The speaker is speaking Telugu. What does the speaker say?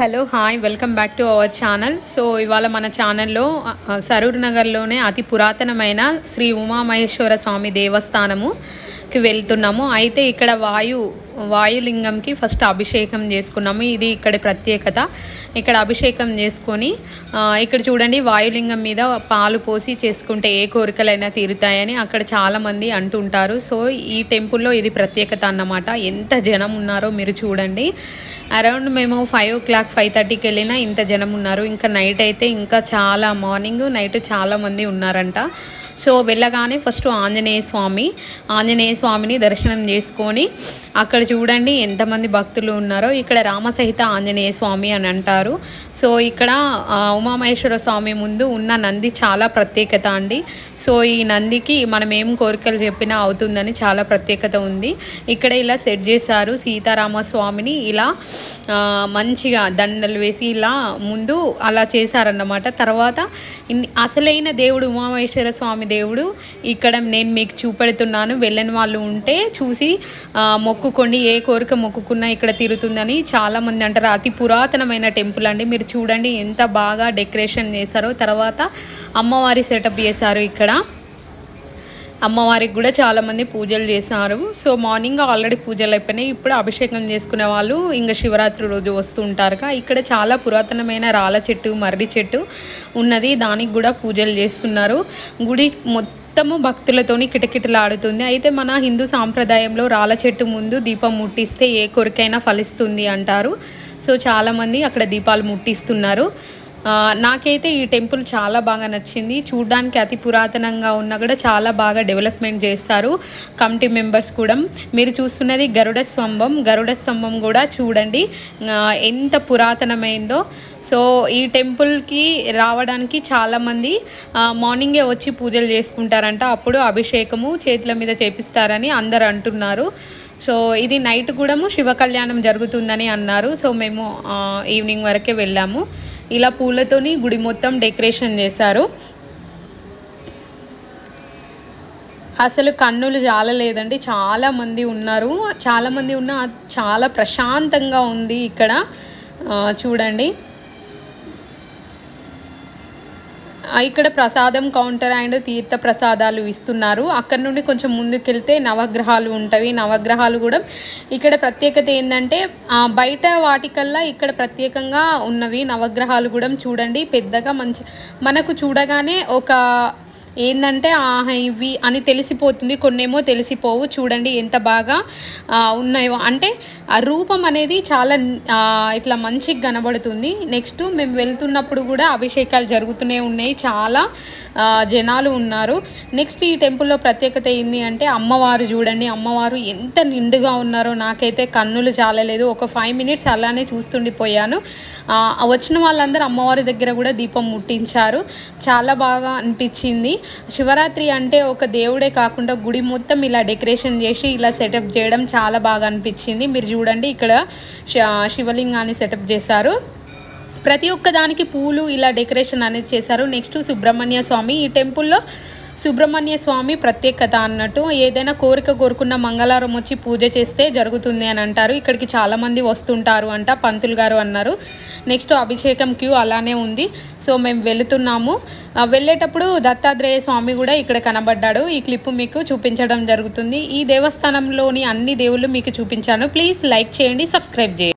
Hello hi welcome back to our channel. So ఇవాళ మన ఛానల్లో సరూర్ నగర్లోనే అతి పురాతనమైన శ్రీ ఉమామహేశ్వర స్వామి దేవస్థానము. కి వెళ్తున్నాము. అయితే ఇక్కడ వాయు వాయులింగంకి ఫస్ట్ అభిషేకం చేసుకున్నాము. ఇది ఇక్కడ ప్రత్యేకత. ఇక్కడ అభిషేకం చేసుకొని ఇక్కడ చూడండి వాయులింగం మీద పాలు పోసి చేసుకుంటే ఏ కోరికలైనా తీరుతాయని అక్కడ చాలామంది అంటుంటారు. సో ఈ టెంపుల్లో ఇది ప్రత్యేకత అన్నమాట. ఎంత జనం ఉన్నారో మీరు చూడండి. అరౌండ్ మేము ఫైవ్ ఓ క్లాక్ ఫైవ్ థర్టీకి వెళ్ళినా ఇంత జనం ఉన్నారు. ఇంకా నైట్ అయితే ఇంకా చాలా మార్నింగ్ నైట్ చాలామంది ఉన్నారంట. సో వెళ్ళగానే ఫస్ట్ ఆంజనేయ స్వామి ఆంజనేయ స్వామిని దర్శనం చేసుకొని అక్కడ చూడండి ఎంతమంది భక్తులు ఉన్నారో. ఇక్కడ రామసహిత ఆంజనేయ స్వామి అని అంటారు. సో ఇక్కడ ఉమామహేశ్వర స్వామి ముందు ఉన్న నంది చాలా ప్రత్యేకత అండి. సో ఈ నందికి మనం ఏం కోరికలు చెప్పినా అవుతుందని చాలా ప్రత్యేకత ఉంది. ఇక్కడ ఇలా సెట్ చేశారు సీతారామస్వామిని ఇలా మంచిగా దండలు వేసి ఇలా ముందు అలా చేశారన్నమాట. తర్వాత అసలైన దేవుడు ఉమామహేశ్వర స్వామి దేవుడు ఇక్కడ నేను మీకు చూపెడుతున్నాను వెళ్ళని వాళ్ళు ఉంటే చూసి మొక్కుకోండి ఏ కోరిక మొక్కుకున్నా ఇక్కడ తిరుగుతుందని చాలామంది అంటారు. అతి పురాతనమైన టెంపుల్ అండి. మీరు చూడండి ఎంత బాగా డెకరేషన్ చేశారో. తర్వాత అమ్మవారి సెటప్ చేశారు ఇక్కడ. అమ్మవారికి కూడా చాలామంది పూజలు చేశారు. సో మార్నింగ్ ఆల్రెడీ పూజలు అయిపోయినాయి. ఇప్పుడు అభిషేకం చేసుకునే వాళ్ళు ఇంకా శివరాత్రి రోజు వస్తుంటారుగా ఇక్కడ చాలా పురాతనమైన రాళ్ళ చెట్టు మర్రి చెట్టు ఉన్నది. దానికి కూడా పూజలు చేస్తున్నారు. గుడి మొత్తము భక్తులతోని కిటకిటలాడుతుంది. అయితే మన హిందూ సాంప్రదాయంలో రాళ్ళ చెట్టు ముందు దీపం ముట్టిస్తే ఏ కొరికైనా ఫలిస్తుంది అంటారు. సో చాలామంది అక్కడ దీపాలు ముట్టిస్తున్నారు. నాకైతే ఈ టెంపుల్ చాలా బాగా నచ్చింది. చూడడానికి అతి పురాతనంగా ఉన్నా కూడా చాలా బాగా డెవలప్మెంట్ చేస్తారు కమిటీ మెంబర్స్ కూడా. మీరు చూస్తున్నది గరుడ స్తంభం. గరుడ స్తంభం కూడా చూడండి. ఎంత పురాతనమైందో. సో ఈ టెంపుల్కి రావడానికి చాలామంది మార్నింగే వచ్చి పూజలు చేసుకుంటారంట. అప్పుడు అభిషేకము చేతుల మీద చేపిస్తారని అందరు అంటున్నారు. సో ఇది నైట్ కూడా శివ కళ్యాణం జరుగుతుందని అన్నారు. సో మేము ఈవినింగ్ వరకే వెళ్ళాము. ఇలా పూలతోని గుడి మొత్తం డెకరేషన్ చేశారు. అసలు కన్నులు జాలలేదండి. చాలామంది ఉన్నారు. చాలామంది ఉన్న చాలా ప్రశాంతంగా ఉంది ఇక్కడ. చూడండి. ఇక్కడ ప్రసాదం కౌంటర్ అండ్ తీర్థ ప్రసాదాలు ఇస్తున్నారు. అక్కడ నుండి కొంచెం ముందుకెళ్తే నవగ్రహాలు ఉంటవి. నవగ్రహాలు కూడా ఇక్కడ ప్రత్యేకత ఏంటంటే బయట వాటికల్లా ఇక్కడ ప్రత్యేకంగా ఉన్నవి నవగ్రహాలు కూడా చూడండి. పెద్దగా మంచి మనకు చూడగానే ఒక ఏంటంటే ఇవి అని తెలిసిపోతుంది కొన్నేమో తెలిసిపోవు చూడండి ఎంత బాగా ఉన్నాయో. అంటే ఆ రూపం అనేది చాలా ఇట్లా మంచిగా కనబడుతుంది. నెక్స్ట్ మేము వెళ్తున్నప్పుడు కూడా అభిషేకాలు జరుగుతూనే ఉన్నాయి. చాలా జనాలు ఉన్నారు. నెక్స్ట్ ఈ టెంపుల్లో ప్రత్యేకత ఏంటి అంటే అమ్మవారు చూడండి. అమ్మవారు ఎంత నిండుగా ఉన్నారో నాకైతే కన్నులు చాలలేదు. ఒక ఫైవ్ మినిట్స్ అలానే చూస్తుండిపోయాను వచ్చిన వాళ్ళందరూ అమ్మవారి దగ్గర కూడా దీపం ముట్టించారు. చాలా బాగా అనిపించింది. శివరాత్రి అంటే ఒక దేవుడే కాకుండా గుడి మొత్తం ఇలా డెకరేషన్ చేసి ఇలా సెటప్ చేయడం చాలా బాగా అనిపించింది. మీరు చూడండి ఇక్కడ శివలింగాన్ని సెటప్ చేశారు. ప్రతి ఒక్క దానికి పూలు ఇలా డెకరేషన్ అనేది చేశారు. నెక్స్ట్ సుబ్రహ్మణ్య స్వామి ఈ టెంపుల్లో సుబ్రహ్మణ్య స్వామి ప్రత్యేకత అన్నట్టు ఏదైనా కోరిక కోరుకున్న మంగళవారం వచ్చి పూజ చేస్తే జరుగుతుంది అని అంటారు. ఇక్కడికి చాలామంది వస్తుంటారు అంట పంతులు గారు అన్నారు. నెక్స్ట్ అభిషేకం క్యూ అలానే ఉంది. సో మేము వెళుతున్నాము. వెళ్ళేటప్పుడు దత్తాత్రేయ స్వామి కూడా ఇక్కడ కనబడ్డాడు. ఈ క్లిప్ మీకు చూపించడం జరుగుతుంది. ఈ దేవస్థానంలోని అన్ని దేవుళ్ళు మీకు చూపించాను. ప్లీజ్ లైక్ చేయండి సబ్స్క్రైబ్ చేయండి.